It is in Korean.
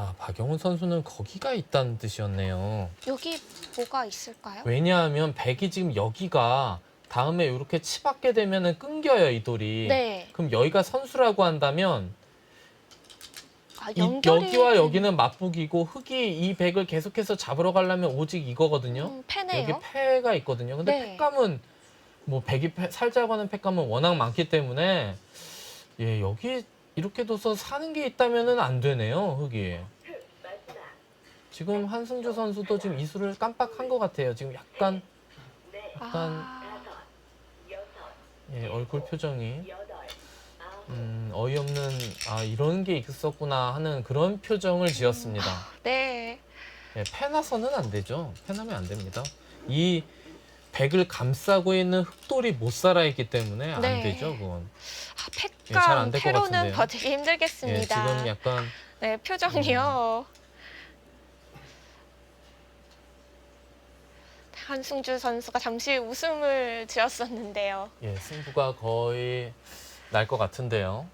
아, 박영훈 선수는 거기가 있다는 뜻이었네요. 여기 뭐가 있을까요? 왜냐하면 백이 지금 여기가 다음에 이렇게 치받게 되면은 끊겨요 이 돌이. 네. 그럼 여기가 선수라고 한다면 아, 이, 연결이 여기와 된- 여기는 맞북이고 흙이 이 백을 계속해서 잡으러 가려면 오직 이거거든요. 음, 패네요. 여기 패가 있거든요. 근데 네. 팩감은 뭐 백이 패, 살자고 하는 팩감은 워낙 많기 때문에 예 여기 이렇게 둬서 사는 게 있다면은 안 되네요 흙이. 지금 한승주 선수도 지금 이수를 깜빡한 것 같아요. 지금 약간 약간 아, 예, 얼굴 표정이 음, 어이없는 아 이런 게 있었구나 하는 그런 표정을 지었습니다. 네. 예, 패나서는 안 되죠. 패나면 안 됩니다. 이 백을 감싸고 있는 흑돌이 못 살아 있기 때문에 안 네. 되죠, 그건. 잘안 팩감 될것 패로는 같은데요. 버티기 예, 힘들겠습니다. 지금 약간 네, 표정이요. 한승주 선수가 잠시 웃음을 지었었는데요. 예, 승부가 거의 날 것 같은데요.